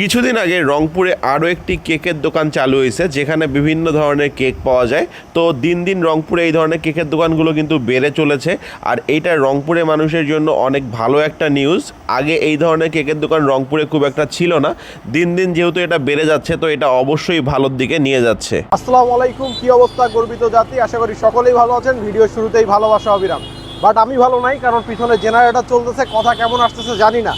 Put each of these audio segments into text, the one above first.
কিছুদিন আগে রংপুরে আরও একটি কেকের দোকান চালু হয়েছে, যেখানে বিভিন্ন ধরনের কেক পাওয়া যায়। তো দিন দিন রংপুরে এই ধরনের কেকের দোকানগুলো কিন্তু বেড়ে চলেছে, আর এইটা রংপুরে মানুষের জন্য অনেক ভালো একটা নিউজ আগে এই ধরনের কেকের দোকান রংপুরে খুব একটা ছিল না, দিন দিন যেহেতু এটা বেড়ে যাচ্ছে, তো এটা অবশ্যই ভালোর দিকে নিয়ে যাচ্ছে। আসসালামু আলাইকুম, কি অবস্থা গর্বিত জাতি? আশা করি সকলেই ভালো আছেন। ভিডিও শুরুতেই ভালোবাসা, অবিরাম। বাট আমি ভালো নাই, কারণ পিছনে জেনারেটর চলতেছে, কথা কেমন আসতেছে জানি না।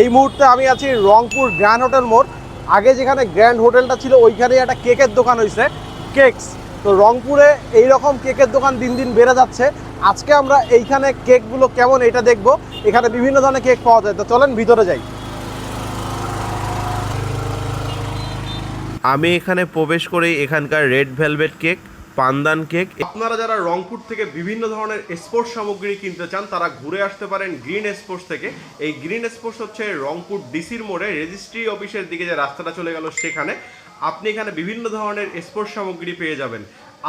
এই মুহূর্তে আমি আছি রংপুর গ্র্যান্ড হোটেল মোড়। আগে যেখানে গ্র্যান্ড হোটেলটা ছিল ওইখানেই একটা কেকের দোকান হয়েছে কেকস। তো রংপুরে এই রকম কেকের দোকান দিন দিন বেড়ে যাচ্ছে। আজকে আমরা এইখানে কেকগুলো কেমন এটা দেখব। এখানে বিভিন্ন ধরনের কেক পাওয়া যায়। তো চলেন ভিতরে যাই। আমি এখানে প্রবেশ করেই এখানকার red velvet cake pandan cake. আপনারা যারা রংপুর থেকে বিভিন্ন ধরনের স্পোর্টস সামগ্রী কিনতে চান, তারা ঘুরে আসতে পারেন গ্রিন স্পোর্টস থেকে। এই গ্রিন স্পোর্টস হচ্ছে রংপুর ডিসির মোড়ে রেজিস্ট্রি অফিসের দিকে যে রাস্তাটা চলে গেল, সেখানে আপনি এখানে বিভিন্ন ধরনের স্পোর্টস সামগ্রী পেয়ে যাবেন।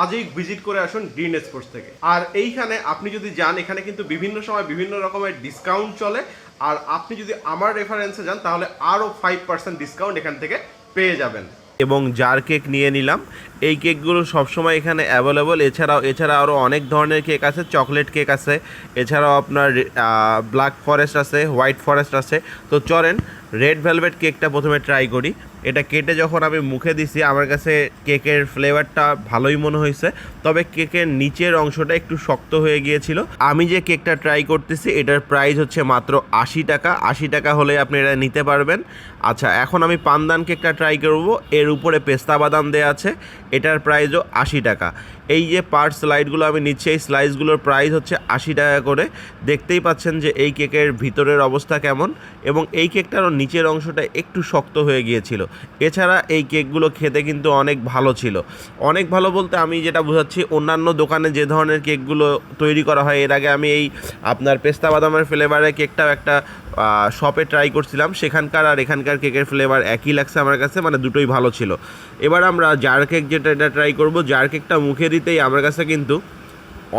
আজই ভিজিট করে আসুন গ্রিন স্পোর্টস থেকে। আর এইখানে আপনি যদি যান, এখানে কিন্তু বিভিন্ন সময় বিভিন্ন রকমের ডিসকাউন্ট চলে। আর আপনি যদি আমার রেফারেন্সে যান, তাহলে আরও ফাইভ পার্সেন্ট ডিসকাউন্ট এখান থেকে পেয়ে যাবেন। এবং জার কেক নিয়ে নিলাম। এই কেকগুলো সবসময় এখানে অ্যাভেলেবল এছাড়াও, এছাড়া আরও অনেক ধরনের কেক আছে। চকলেট কেক আছে। এছাড়াও আপনার ব্ল্যাক ফরেস্ট আছে হোয়াইট ফরেস্ট আছে। তো চলেন রেড ভেলভেট কেকটা প্রথমে ট্রাই করি। এটা কেটে যখন আমি মুখে দিছি, আমার কাছে কেকের ফ্লেভারটা ভালোই মনে হয়েছে। তবে কেকের নিচের অংশটা একটু শক্ত হয়ে গিয়েছিল। আমি যে কেকটা ট্রাই করতেছি, এটার প্রাইস হচ্ছে মাত্র আশি টাকা। আশি টাকা হলে আপনি এটা নিতে পারবেন। আচ্ছা এখন আমি পান্দান কেকটা ট্রাই করব। এর উপরে পেস্তা বাদাম দেওয়া আছে। এটার প্রাইসও আশি টাকা। এই যে পার্ট স্লাইডগুলো আমি নিচ্ছি, এই স্লাইসগুলোর প্রাইস হচ্ছে আশি টাকা করে। দেখতেই পাচ্ছেন যে এই কেকের ভিতরের অবস্থা কেমন এবং এই কেকটারও নিচের অংশটা একটু শক্ত হয়ে গিয়েছিল। এছাড়া এই কেকগুলো খেতে কিন্তু অনেক ভালো ছিল। অনেক ভালো বলতে আমি যেটা বোঝাচ্ছি, অন্যান্য দোকানে যে ধরনের কেকগুলো তৈরি করা হয়, এর আগে আমি এই আপনার পেস্তা বাদামের ফ্লেভারের কেকটাও একটা শপে ট্রাই করছিলাম। সেখানকার আর এখানকার কেকের ফ্লেভার একই লাগছে আমার কাছে মানে দুটোই ভালো ছিল। এবার আমরা জার কেক যেটা এটা ট্রাই করব জার কেকটা মুখে দিতেই আমার কাছে কিন্তু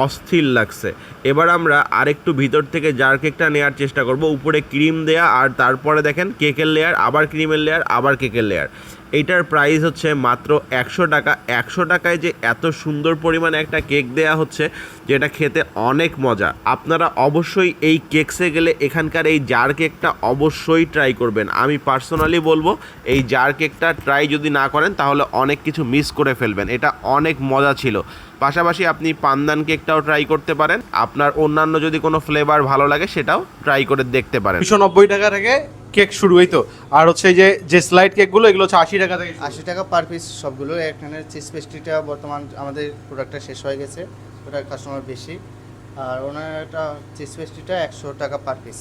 অস্থির লাগছে। এবার আমরা আরেকটু ভিতর থেকে জার কেকটা নেওয়ার চেষ্টা করব। উপরে ক্রিম দেয়া আর তারপরে দেখেন কেকের লেয়ার আবার ক্রিমের লেয়ার আবার কেকের লেয়ার এইটার প্রাইস হচ্ছে মাত্র একশো টাকা। একশো টাকায় যে এত সুন্দর পরিমাণে একটা কেক দেয়া হচ্ছে, যেটা খেতে অনেক মজা। আপনারা অবশ্যই এই কেকসে গেলে এখানকার এই জার কেকটা অবশ্যই ট্রাই করবেন। আমি পার্সোনালি বলব, এই জার কেকটা ট্রাই যদি না করেন, তাহলে অনেক কিছু মিস করে ফেলবেন। এটা অনেক মজা ছিল। পাশাপাশি আপনি পান্দান কেকটাও ট্রাই করতে পারেন। আপনার অন্যান্য যদি কোনো ফ্লেভার ভালো লাগে, সেটাও ট্রাই করে দেখতে পারেন। দুশো নব্বই টাকা থেকে কেক শুরু হইতো আর হচ্ছে যে যে স্লাইড কেকগুলো এগুলো হচ্ছে আশি টাকা থেকে। আশি টাকা পার পিস সবগুলো। এখানে চিজ পেস্ট্রিটা বর্তমান আমাদের প্রোডাক্টটা শেষ হয়ে গেছে। ওটা কাস্টমার বেশি। আর ওনার একটা চিজ পেস্ট্রিটা একশো টাকা পার পিস